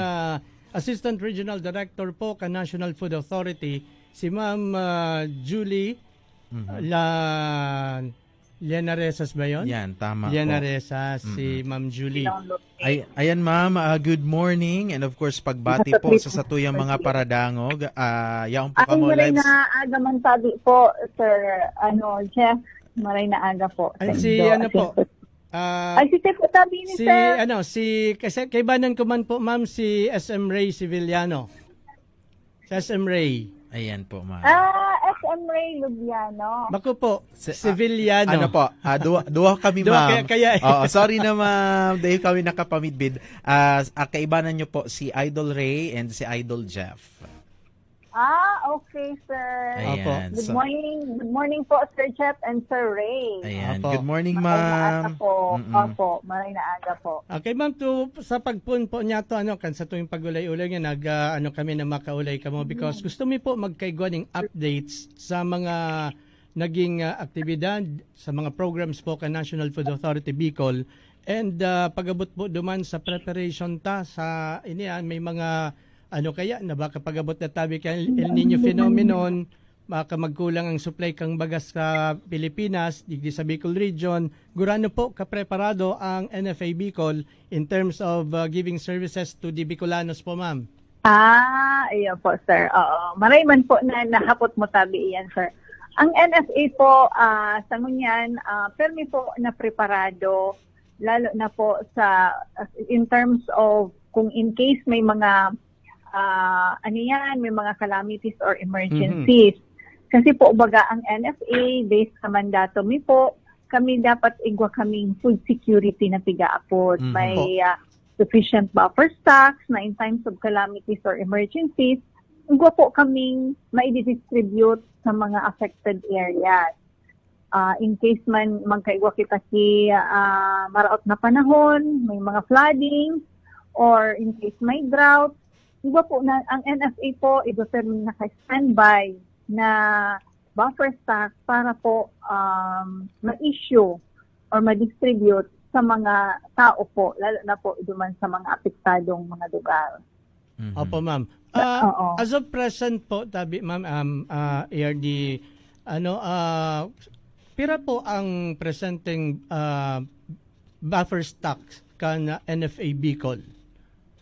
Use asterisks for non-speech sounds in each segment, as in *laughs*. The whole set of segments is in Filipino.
ah, Assistant Regional Director po ka National Food Authority, si Ma'am ah, Julie La Lianaresas ba yon? Yan, tama po. Lianaresas, si Ma'am Julie. Ay, ayan ma'am, ah, good morning and of course pagbati po sa satuyang mga paradangog. Ah, yaong po Ay, kamo maray lives. na aga man sabi po, Sir, ano, Jeff, maray na aga po. Ay, sa si ano po? Ah, Ay, si Chef sabi ni si Sir. ano si kasi kaibanan ko man po ma'am si SM Ray Civiliano. Si SM Ray. Ayan po ma'am. Ah, SM Ray Lubiano. Bako po, Si- Civiliano. Ano po? Ah, duwa, duwa kami Duwa, ma'am. kaya- kaya- Oo, sorry na ma'am. Dahil kami nakapamidbid. Ah, uh, kaibanan niyo po si Idol Ray and si Idol Jeff. Ah, okay, Sir. Ayan. Good So- morning. Good morning po, Sir Jeff and Sir Ray. Ayan. Opo. Good morning Maray na aga ma'am. po. Mm-mm. Opo, maray na aga po. Okay, ma'am, to, sa pagpun po niya to, ano, kan sa tuwing pagulay-ulay nga, nag, ah, ano kami na makaulay ka mo because gusto mi po magkaigwa ng updates sa mga naging ah, aktibidad, sa mga programs po ka National Food Authority Bicol, and ah, pagabot po duman sa preparation ta sa inian, may mga ano kaya na baka pagabot na tabi kay El Nino phenomenon, baka magkulang ang supply kang bagas sa Pilipinas, digdi sa Bicol region. Gurano po kapreparado ang NFA Bicol in terms of uh, giving services to the Bicolanos po, ma'am. Ah, ayun po, sir. Oo. Maray man po na nahapot mo tabi iyan, sir. Ang NFA po, ah sa ngunyan, ah permi po na preparado, lalo na po sa, in terms of kung in case may mga, ah ano yan, may mga calamities or emergencies. Kasi po, baga ang NFA, based sa mandato mi po, kami dapat igwa kaming food security na tigaapod. Mhm. May ah, sufficient buffer stocks na in times of calamities or emergencies, igwa po kaming mai-distribute sa mga affected areas. Ah, in case man magkaigwa kita si ah, maraot na panahon, may mga flooding, or in case may drought, iba po na ang NFA po iba pero naka-standby na buffer stock para po um, ma-issue or ma-distribute sa mga tao po, lalo na po duman sa mga apektadong mga lugar. Mhm. Opo, ma'am. Ah, oo. as of present po, tabi, ma'am, um, ah, ARD, ano, ah, pira po ang presenting ah, buffer stocks kan NFA Bicol.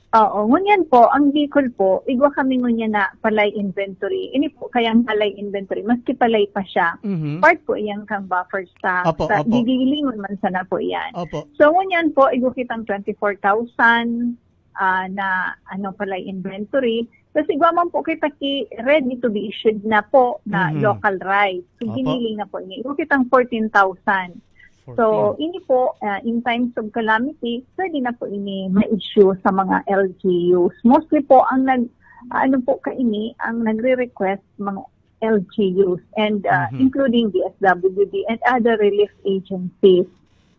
Oo, ngunyan po, ang Bicol po, igwa kami ngunyan na palay inventory. Ini po kayang palay inventory, maski palay pa siya. Mhm. Part po iyang kang buffer stock. Opo, Sa- opo. Gigilingon man sana po iyan. Opo. So, ngunyan po, igwa kitang 24,000 ah, na ano palay inventory. Tapos igwa man po kita ki ready to be issued na po na Mhm. local rice. So, Opo. giniling na po ini. Igwa kitang 14,000. So, 14. ini po, uh, in times of calamity, pwede na po ini ma-issue sa mga LGUs. Mostly po, ang nag, ano po ka ini, ang nagre-request mga LGUs and uh, Mhm. including the SWD and other relief agencies.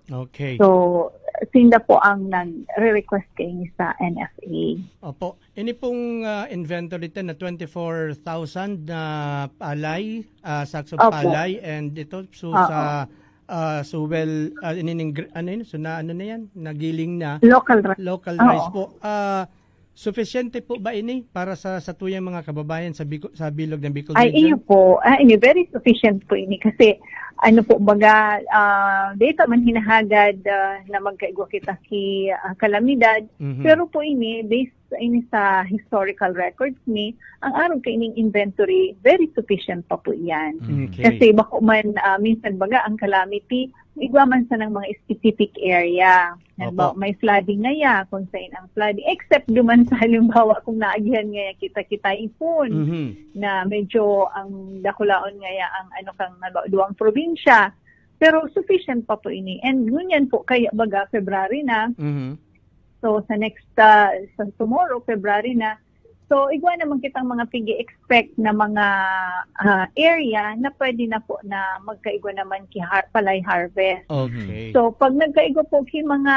Okay. So, sinda po ang nagre-request kay sa NFA. Opo. Ini pong ah, inventory na 24,000 na palay, uh, sacks of Opo. palay and ito so Oo. sa uh, so well ah, inining gr- ano yun? So na ano na yan? Nagiling na Local rice. local Oo. rice po. Ah sufficiente po ba ini para sa sa tuyang mga kababayan sa Bicol, sa bilog ng Bicol Ay, iyo po. Ah, ini, very sufficient po ini kasi ano po baga ah, data man hinahagad ah, na magkaigwa kita ki ah, kalamidad Mhm. pero po ini based ini sa historical records ni ang araw kay ining inventory very sufficient pa po iyan Mhm. Okay. kasi bako man ah, minsan baga ang calamity igwa man sa ng mga specific area Halimbawa, may flooding na ya kung saan ang flooding except duman sa *laughs* halimbawa kung naagihan nga kita kita ipon Mhm. na medyo ang dakulaon ngaya ang ano kang nalo- duwang probinsya. Pero sufficient pa po ini. And ngunyan po kaya baga February na. Mhm. So sa next uh, sa tomorrow February na. So igwa naman kitang mga pigi expect na mga ah, area na pwede na po na magkaigwa naman ki har- palay harvest. Okay. So pag nagkaigwa po ki mga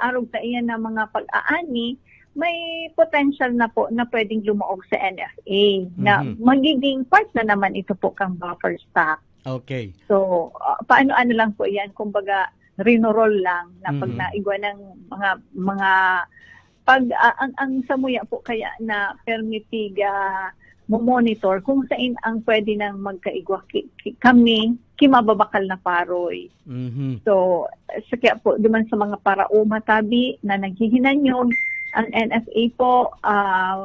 arog ta iyan na mga pag-aani, may potential na po na pwedeng lumuog sa NFA na Mhm. magiging part na naman ito po kang buffer stock. okay. So uh, paano-ano lang po iyan, kumbaga rinorol lang na pag Mhm. naigwa ng mga mga pag ah, ang ang samuya po kaya na permitig ah, mo monitor kung saan ang pwede nang magkaigwa ki- ki- kami kimababakal na paroy. Mhm. So, sa kaya po, duman sa mga parauma tabi na naghihinanyog, ang NFA po ah,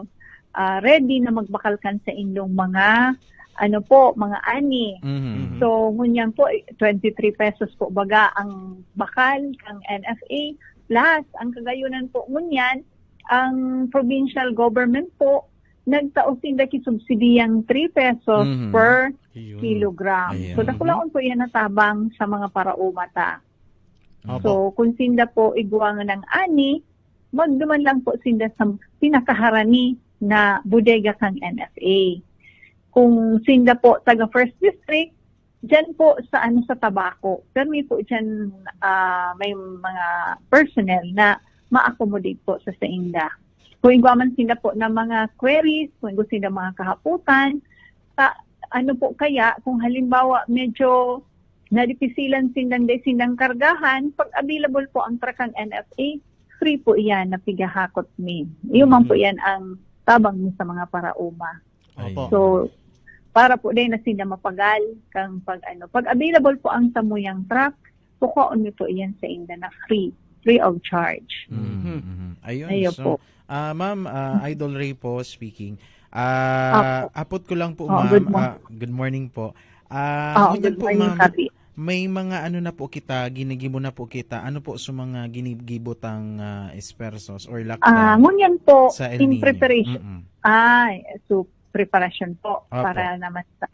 ah, ready na magbakalkan sa inyong mga ano po, mga ani. Mhm. So, ngunyan po, 23 pesos po baga ang bakal ng NFA. Plus, ang kagayunan po ngunyan, ang provincial government po, nagtaos sila kisubsidiyang 3 pesos Mhm. per Yun. kilogram. Ayan. So, dakulaon po yan natabang sa mga paraumata. Opo. So, kung sinda po iguangan ng ani, magduman lang po sinda sa pinakaharani na bodega kang NFA. Kung sinda po taga First District, dyan po sa ano sa tabako. Pero may po dyan ah, may mga personnel na ma-accommodate po sa sainda. Kung iguaman sila po ng mga queries, kung gusto sila mga kahaputan, ta, ano po kaya kung halimbawa medyo nadipisilan silang day silang kargahan, pag available po ang truck ng NFA, free po iyan na pigahakot mi. Iyon man po yan ang tabang sa mga parauma. Opo. So, para po din na sila mapagal kang pag ano. Pag available po ang samuyang truck, pukuon mi po iyan sa inda na free, free of charge. Mhm. Mhm. Ayun. Ayun so, po. ah, ma'am, ah, Idol Ray po speaking. Ah, apot ko lang po, Oh, ma'am. good morning. Ah, good morning po. Ah, Oh, good po, morning, ma'am, Kapi. may mga ano na po kita, ginigibo na po kita. Ano po sa mga ginigibotang uh, espersos or Ah, lockdown ngunyan po, sa El in preparation. Mm-mm. Ay, so preparation po Opo. para naman sa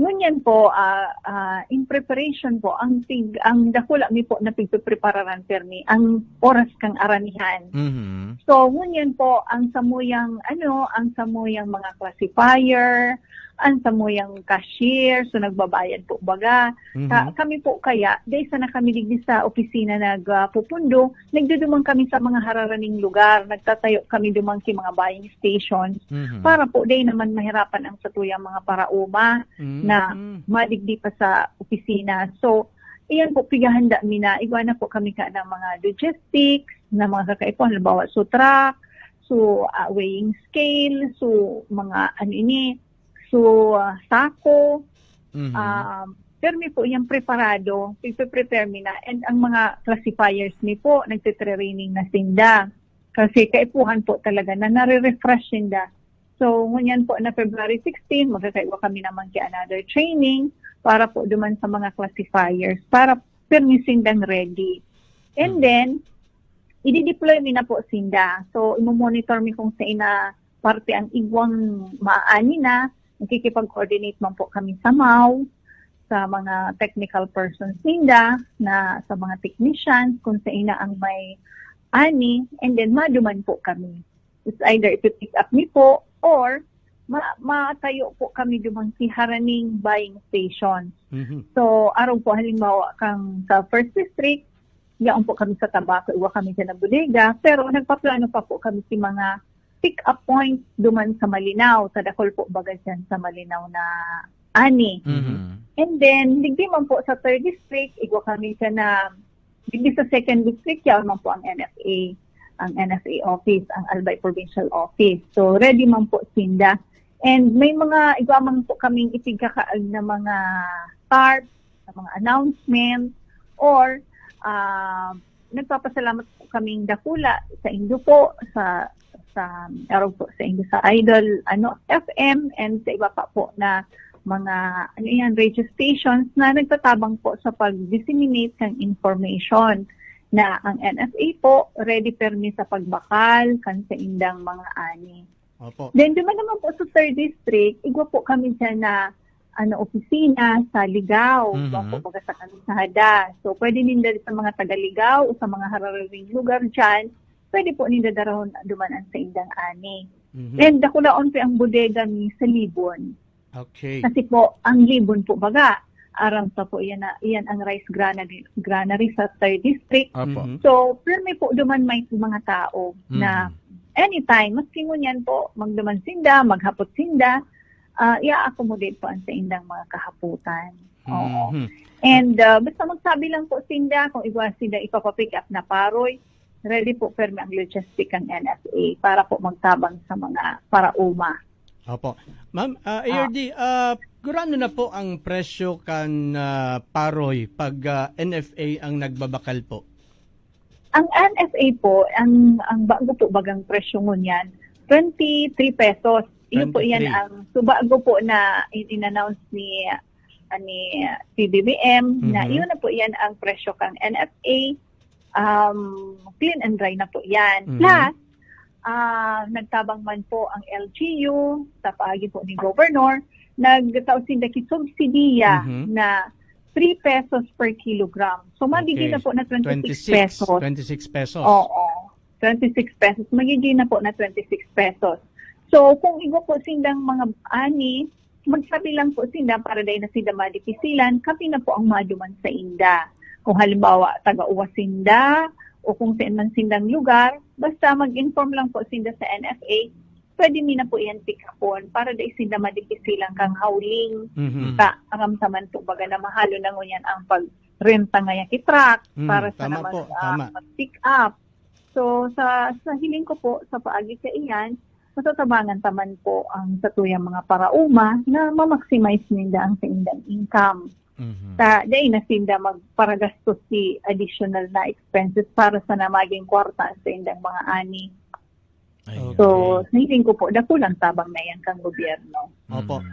Ngunyan po, ah, ah, in preparation po, ang tig, ang dakula mi po na pigpreparan permi, ang oras kang aranihan. Mhm. So, ngunyan po, ang samuyang, ano, ang samuyang mga classifier, ang samuyang cashier, so nagbabayad po baga. Mhm. Ka- kami po kaya, dahil sa na kami digdi sa opisina nagpupundo, nagdudumang kami sa mga hararaning lugar, nagtatayo kami dumang ki mga buying stations, Mhm. para po dahil naman mahirapan ang satuyang mga parauma, Mhm. na madigdi pa sa opisina. So, iyan po, pigahanda mi na, igwana po kami ka ng mga logistics, na mga kakaipo, halimbawa, so truck, so ah, weighing scale, so mga ano ini, so ah, sako, Mhm. um, pero mi po yung preparado, prepare mi na, and ang mga classifiers mi po, nagtitraining na sinda. Kasi kaipuhan po talaga na nare-refresh sinda. So, ngunyan po na February 16, magkakaiwa kami naman kay another training para po duman sa mga classifiers para permi sindang ready. And Hmm. then, i-deploy mi na po sinda. So, imo-monitor mi kung sa ina parte ang igwang maani na, nakikipag-coordinate man po kami sa MAU, sa mga technical persons ninda, na sa mga technicians, kung sa ina ang may ani, and then maduman po kami. It's either ipipick up mi po, or ma matayo po kami dumang si haraning buying stations. Mhm. So, araw po halimbawa kang sa First District, yaon po kami sa tabako, iwa kami sa bodega, pero nagpaplano pa po kami si mga pick-up points duman sa Malinaw, tadakol po baga dyan sa Malinaw na ani. Mhm. And then, digdi man po sa third district, igwa kami siya na, digdi sa second district, yaon man po ang NFA, ang NFA office, ang Albay Provincial Office. So, ready man po sinda. And may mga, igwa man po kaming itigkakaag na mga tarp, na mga announcement, or ah, nagpapasalamat po kaming dakula sa Indo po, sa sa araw po sa Indo sa Idol ano FM and sa iba pa po na mga ano yan radio stations na nagtatabang po sa pag-disseminate ng information na ang NFA po ready permi sa pagbakal kan sa indang mga ani. Opo. Then duman naman po sa third district, igwa po kami dyan na ano opisina sa Ligaw, Mhm. mm po baga sa Kamisada. So pwede ninda sa mga taga-Ligaw o sa mga hararing lugar dyan, pwede po ninda darahon dumanan sa indang ani. Mhm. And dakulaon po ang bodega ni sa Libon. Okay. Kasi po, ang Libon po baga, aram pa po yan, na, yan ang rice granary, granary sa third district. Opo. Mhm. So, permi po duman may mga tao na Mhm. anytime, maski ngunyan po, magduman sinda, maghapot sinda, ah i-accommodate po ang sa indang mga kahaputan. Oo. Mhm. And uh, basta magsabi lang po sinda, kung iwa sinda ipapapick up na paroy, ready po permi ang logistic ang NFA para po magtabang sa mga para uma. Opo. Ma'am, uh, ARD, uh, gurano na po ang presyo kan ah, paroy pag ah, NFA ang nagbabakal po? Ang NFA po, ang ang bago po bagang presyo mo niyan, 23 pesos. Iyo po 23. yan ang so bago po na in-announce ni ah, ni PBBM na Mhm. iyon na po yan ang presyo kang NFA. Um, clean and dry na po yan. Mhm. Plus, ah nagtabang man po ang LGU sa paagi po ni Governor, nagtaon sila subsidiya Mhm. na 3 pesos per kilogram. So, magiging Okay. na po na 26, 26 pesos. 26 pesos. Oo. 26 pesos. Magiging na po na 26 pesos. So, kung igo po sindang mga ani, magsabi lang po sinda para dahil na sila madipisilan, kami na po ang maduman sa inda. Kung halimbawa, taga-uwa sinda, o kung saan man sindang lugar, basta mag-inform lang po sinda sa NFA, pwede mi na po yan pick upon para dahil sinda madipisilan kang howling, Mhm. ka aramtaman po baga na mahalo na ngunyan ang pagrenta ngayon kitrak Mm, para sa naman po, ah, tama. mag-pick up. So sa sa hiling ko po sa paagi sa iyan, matatabangan taman po ang satuyang mga parauma na ma-maximize ninda ang sa indang income. Mhm. Sa day na sinda magparagastos si additional na expenses para sa na maging kwarta sa indang mga ani. Ayun. So hiling ko po, dakulang tabang na yan kang gobyerno. Opo. Mhm.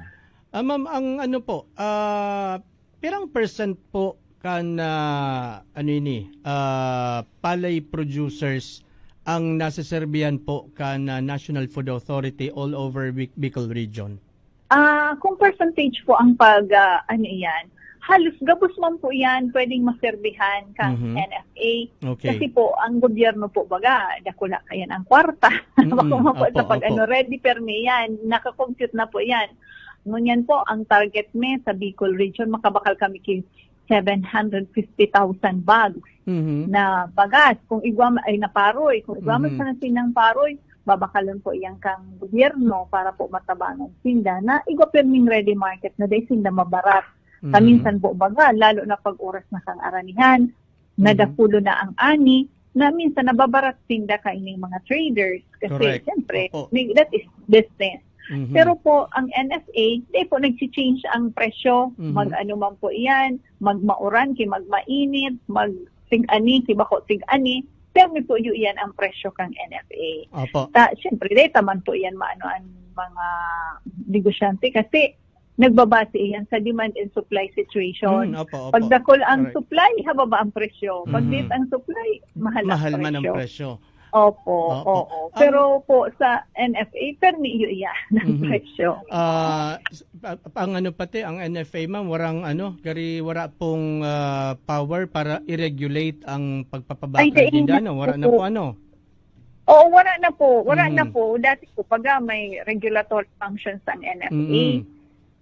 Ah, ma'am, ang ano po, ah, pirang percent po kan ah, ano ini, ah, palay producers ang nasaserbihan po kan ah, National Food Authority all over Bic- Bicol region. Ah, kung percentage po ang pag ah, ano yan, halos gabos man po yan pwedeng maserbihan kang Mhm. NFA. Okay. Kasi po, ang gobyerno po baga, dakula kayan ang kwarta. *laughs* Mo po sa pag ano, ready permi yan, nakakompute na po yan. Ngunyan po, ang target me sa Bicol region, makabakal kami kin 750,000 bags Mhm. na bagas. Kung igwa ay naparoy, kung igwa man Mhm. sa nasinang paroy, babakalan po iyang kang gobyerno para po matabangan sinda na igwa ready market na day sinda mabarat. Mhm. Kaminsan po baga, lalo na pag oras na kang aranihan, nadapulo na ang ani, na minsan nababarat sinda kaining mga traders. Kasi Correct. siyempre, may- that is business. Mhm. Pero po, ang NFA, di po nag-change ang presyo. Mhm. Mag-ano man po iyan, magmauran, ki magmainit, mag bako ting-ani. Pero may po yun yan ang presyo kang NFA. Opo. Ta, siyempre, di taman po yan maano ang mga negosyante kasi nagbabase iyan sa demand and supply situation. Mm, opo, opo. Pag dakol ang Correct. supply, hababa ang presyo. Pag Mhm. liit ang supply, mahal, Mahal ang man ang presyo. presyo. Opo, Opo. oo. Pero po sa NFA, permi yun yan ang Mhm. presyo. Ah, pa- ang ano pati ang NFA ma'am warang ano gari wala pong ah, power para i-regulate ang Ay, pagpapabakal din nga ano wala na po. ano Oo, wala na po. Wala Mhm. na po. Dati po, pag may regulatory functions ang NFA. Mm-mm.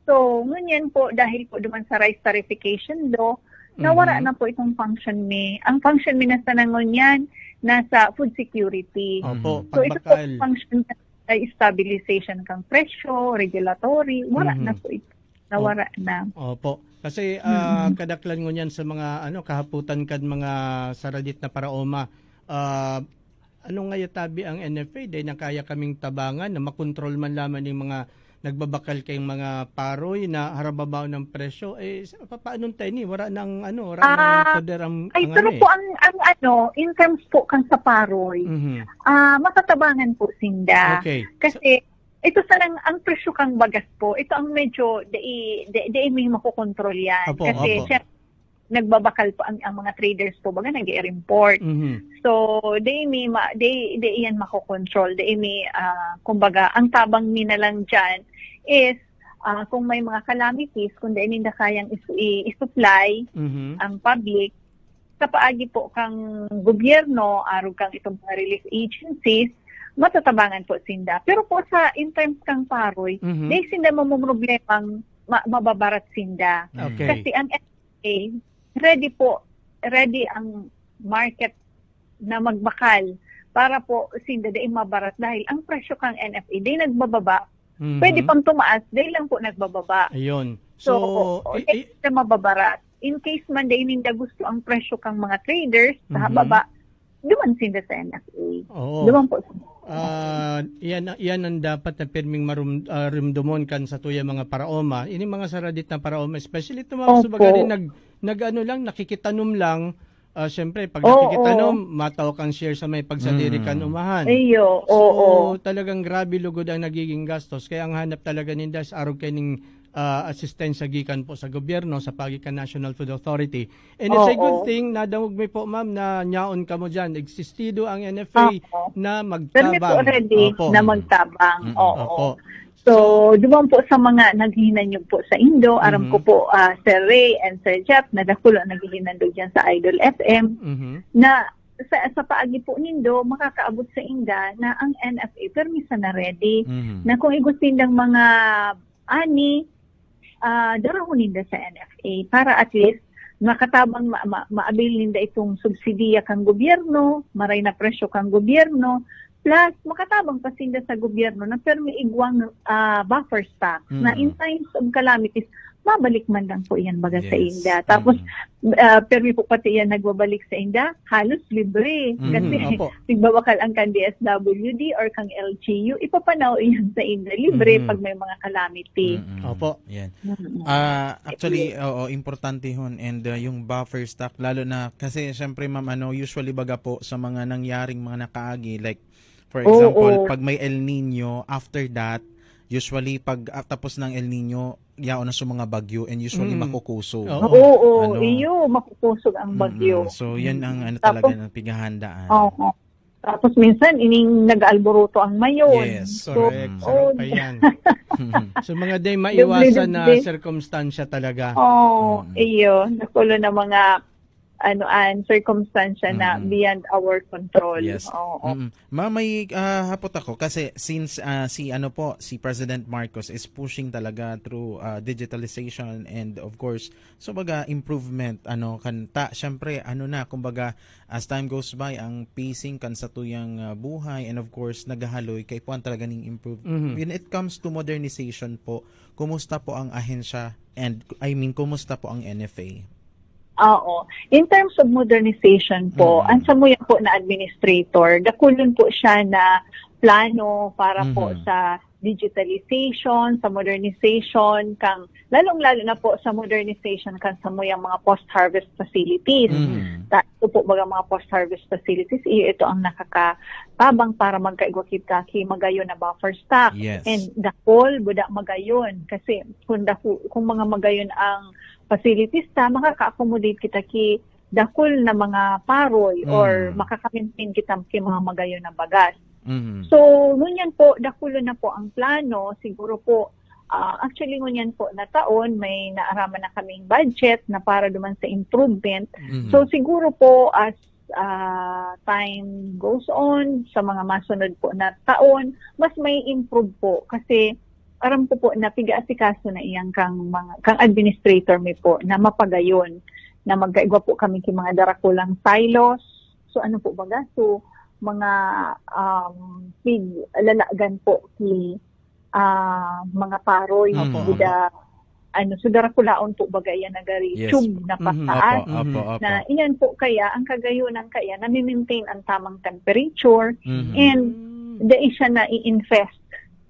So, ngunyan po, dahil po duman sa rice tarification law, nawala Mhm. na po itong function ni. Ang function ni nasa nangunyan, nasa food security. Opo, So, ito po function ay stabilization kang presyo, regulatory, wala Mhm. na po ito. Nawala na. Opo. Kasi ah, Mhm. kadaklan ngo niyan sa mga ano kahaputan kad mga saradit na paraoma. Ah, ano nga yatabi ang NFA dahil nakaya kaming tabangan na makontrol man lamang ng mga nagbabakal kayong mga paroy na harababaw ng presyo eh paano tayo ni wala nang ano wala nang Ah, poder ang, Ay, ang pero ano po eh. ang, ang ano, in terms po kang sa paroy, Mhm. ah matatabangan po sinda. Okay. Kasi ito sa nang ang presyo kang bagas po, ito ang medyo di di, di may makokontrol yan. Opo, Kasi opo. syempre, nagbabakal po ang, ang mga traders po baga nag-import. Mhm. So, they may ma, they they yan makokontrol. They may ah, kumbaga ang tabang mi na lang diyan is ah, kung may mga calamities kung di ninda kayang i-supply Mhm. ang public sa paagi po kang gobyerno arog kang itong mga relief agencies matatabangan po sinda. Pero po sa in terms kang paroy, Mhm. di sinda mo problemang ma- mababarat sinda. Okay. Kasi ang FA, ready po, ready ang market na magbakal para po sinda di mabarat dahil ang presyo kang NFA di nagbababa. Mhm. Pwede pang tumaas, di lang po nagbababa. Ayun. So, So, i- i- di na mababarat. In case man di ninda gusto ang presyo kang mga traders sa Mhm. baba, duman sila sa NFA. Oo. Duman po. Ah, yan yan ang dapat na pirming marum uh, rumdumon kan sa tuya mga paraoma. Ini mga saradit na paraoma, especially mga Opo. subagari nag nag ano lang nakikitanom lang. Ah, syempre pag Oo, nakikitanom, mataw kang share sa may pagsadiri kan Mm. umahan. Ayo, So, oo. talagang grabe lugod ang nagiging gastos. Kaya ang hanap talaga ninda sa arog kaning uh, assistance gikan po sa gobyerno sa pagikan National Food Authority. And it's a Oo. good thing nadamog mi po ma'am na nyaon ka mo diyan. Existido ang NFA Oo. na Permit magtabang. already Opo. na magtabang. Mm-mm. Oo. Opo. So, duman po sa mga naghihinanyog po sa Indo, aram Mhm. ko po ah, Sir Ray and Sir Jeff, nadakulo naghihinandog dyan sa Idol FM, Mhm. na sa, sa paagi po nindo, makakaabot sa Inda na ang NFA permisa na ready. Mhm. Na kung igustin ng mga ani, uh, darahon ninda sa NFA para at least makatabang ma- ma- maabil ninda itong subsidiya kang gobyerno, maray na presyo kang gobyerno, plus makatabang pa sa gobyerno na pero may igwang ah, buffer stock na Mhm. in times of calamities, mabalik man lang po yan baga sa Yes. Inda. Tapos, Mhm. uh, pero po pati yan nagbabalik sa Inda, halos libre. Mhm. Kasi nagbabakal ang kang DSWD or kang LGU, ipapanaw yan sa Inda. Libre Mhm. pag may mga calamity. Mhm. Opo. Yan. Ah, actually, oo, importante yun and uh, yung buffer stock lalo na kasi syempre ma'am ano, usually baga po sa mga nangyaring mga nakaagi like for Oo, example, oo. pag may El Nino, after that, usually pag ah, tapos ng El Nino, yao na sa mga bagyo and usually Mm. makukuso. Oo. Oo, oo, Ano? iyo, makukusog ang bagyo. Mm-mm. So, yan ang ano Tapos- talaga ng pighahandaan. Oo. Tapos minsan, ining nag-alboruto ang mayon. Yes, So, Correct. Mm. oh, yan. So mga day maiwasan na circumstansya talaga. oh, Mm. iyo, nakulo na mga ano an circumstansya na Mm. beyond our control. Yes. Oo. Mm. Ma, may ah, hapot ako kasi since ah, si ano po si President Marcos is pushing talaga through ah, digitalization and of course so baga improvement ano kanta syempre ano na kumbaga as time goes by ang pacing kan sa tuyang ah, buhay and of course nagahaloy kay puan talaga ning improve Mhm. when it comes to modernization po kumusta po ang ahensya and I mean kumusta po ang NFA Oo. In terms of modernization po, Mhm. ang samuyan po na administrator, dakulon po siya na plano para po Mhm. sa digitalization, sa modernization, kang lalong-lalo na po sa modernization kang samuyang mga post-harvest facilities. Mhm. Ta- ito po mga mga post-harvest facilities, iyo ito ang nakakatabang para magkaigwakit-kaki magayon na buffer stock. yes And the whole, buda magayon. Kasi kung, daku, kung mga magayon ang facilities ta, makaka-accommodate kita ki dakol na mga paroy or Mm. makaka-maintain kita ki mga magayon na bagas. Mhm. So, ngunyan po, dakulo na po ang plano. Siguro po, ah, actually ngunyan po na taon, may naaraman na kaming budget na para duman sa improvement. Mhm. So siguro po as ah, time goes on sa mga masunod po na taon, mas may improve po kasi aram ko po na piga-asikaso na iyang kang mga kang administrator mi po na mapagayon na magkaigwa po kami ki mga darakulang silos. So ano po baga? So mga um pig lalagan po ki ah, mga paroy Opo, buda ano so darakulaon po baga yan nagari Yes. tube na Mhm. pataas Opo, opo, opo. na iyan po kaya ang kagayunan kaya na maintain ang tamang temperature Mhm. and dahil siya na i-infest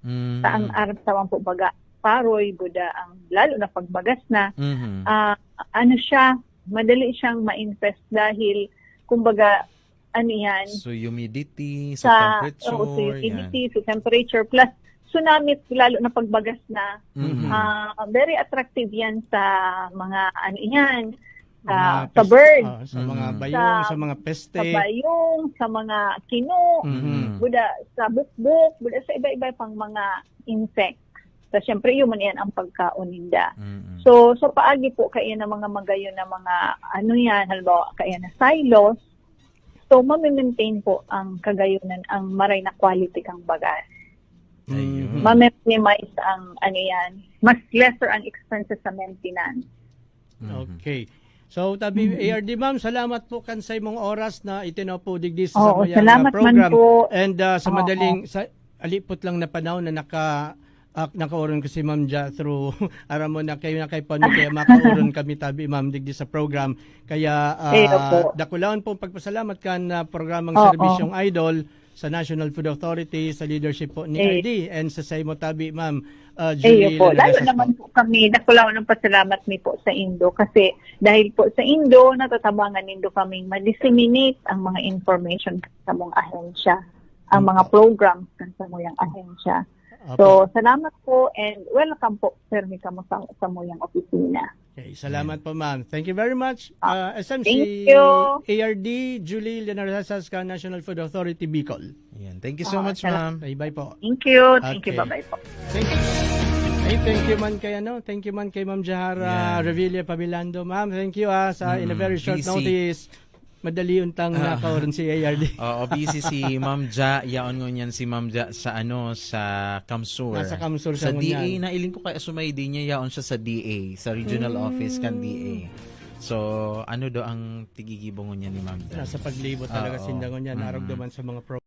Mhm. sa ang arap tawang po baga paroy buda ang lalo na pagbagas na Mhm. ah, ano siya madali siyang ma-infest dahil kumbaga ano yan So humidity, sa sa temperature, sa humidity, sa temperature plus tsunami lalo na pagbagas na yan. Mhm. ah, very attractive yan sa mga ano yan sa, Mga sa pest- birds ah, sa mga Mhm. bayong, Sa- sa mga peste. sa bayong, sa mga kino, Mhm. buda sa bukbuk, buda sa iba-iba pang mga insects. So, syempre, yun man yan ang pagkauninda. Mhm. So, so paagi po kaya na mga magayon na mga ano yan, halimbawa kaya na silos. So, mamimaintain po ang kagayunan, ang maray na quality kang bagas. Ayun. Mhm. Ma-minimize ang ano yan, mas lesser ang expenses sa maintenance. Mhm. Okay. So, tabi Mhm. ARD ma'am, salamat po kan sa imong oras na itinopudig di sa Oo, samayang, salamat uh, program. man po. And uh, sa Oo. madaling sa alipot lang na panahon na naka ak nakauron ko si Ma'am Ja through *laughs* aram mo na kayo na kay Pano kaya makauron *laughs* kami tabi Ma'am digdi sa program kaya ah, Eh, opo. dakulaan po pagpasalamat kan na programang Oo. serbisyong idol sa National Food Authority sa leadership po ni Eh. RD and sa Saimo Tabi Ma'am uh, Julie po. Lalo naman po kami, nakulaw ng pasalamat mi po sa Indo kasi dahil po sa Indo, natatabangan Indo kaming ma-disseminate ang mga information sa mong ahensya, ang mga programs kan sa mong ahensya. Opo. So, salamat po and welcome po, sir, mi kamo sa, sa mong opisina. Okay, salamat po ma'am. Thank you very much. Uh, SMC Ah, thank you. ARD Julie ka National Food Authority Bicol. Ayan. Thank you so Ah, much, ma'am. Bye-bye po. Thank you. Thank you. Okay. Bye-bye po. Thank you. Hey, thank you man kay ano, thank you man kay Ma'am Jahara Yeah. Revilla Pabilando. Ma'am, thank you ah sa in a Mm, very short busy. notice. Madali untang Ah. nakauron si ARD. *laughs* Oo, busy si Ma'am Ja. Yaon ngunyan si Ma'am Ja sa ano, sa Kamsur. Nasa Kamsur Sa siya DA, nailing ko kay Asumay din niya, yaon siya sa DA, sa regional office kan DA. So, ano do ang tigigibong niya ni Ma'am Ja? Nasa paglibot talaga Oo. sindangon niya, Mm. narog duman sa mga pro